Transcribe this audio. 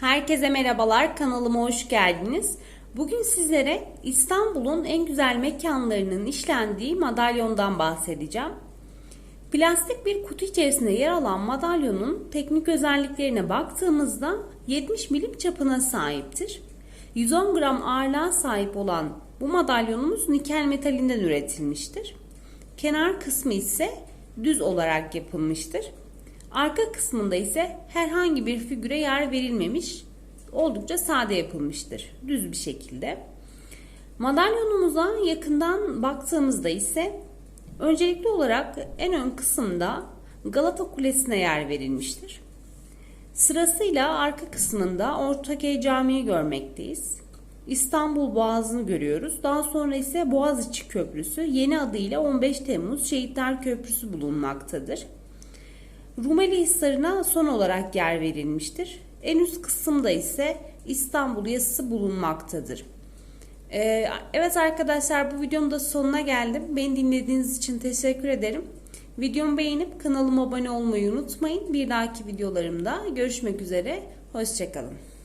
Herkese merhabalar, kanalıma hoş geldiniz. Bugün sizlere İstanbul'un en güzel mekanlarının işlendiği madalyondan bahsedeceğim. Plastik bir kutu içerisinde yer alan madalyonun teknik özelliklerine baktığımızda 70 milim çapına sahiptir. 110 gram ağırlığa sahip olan bu madalyonumuz nikel metalinden üretilmiştir. Kenar kısmı ise düz olarak yapılmıştır. Arka kısmında ise herhangi bir figüre yer verilmemiş, oldukça sade yapılmıştır. Düz bir şekilde. Madalyonumuza yakından baktığımızda ise öncelikli olarak en ön kısımda Galata Kulesi'ne yer verilmiştir. Sırasıyla arka kısmında Ortaköy Camii'yi görmekteyiz. İstanbul Boğazı'nı görüyoruz. Daha sonra ise Boğaziçi Köprüsü yeni adıyla 15 Temmuz Şehitler Köprüsü bulunmaktadır. Rumeli Hisarı'na son olarak yer verilmiştir. En üst kısımda ise İstanbul yazısı bulunmaktadır. Ee, evet arkadaşlar bu videonun da sonuna geldim. Beni dinlediğiniz için teşekkür ederim. Videomu beğenip kanalıma abone olmayı unutmayın. Bir dahaki videolarımda görüşmek üzere. Hoşçakalın.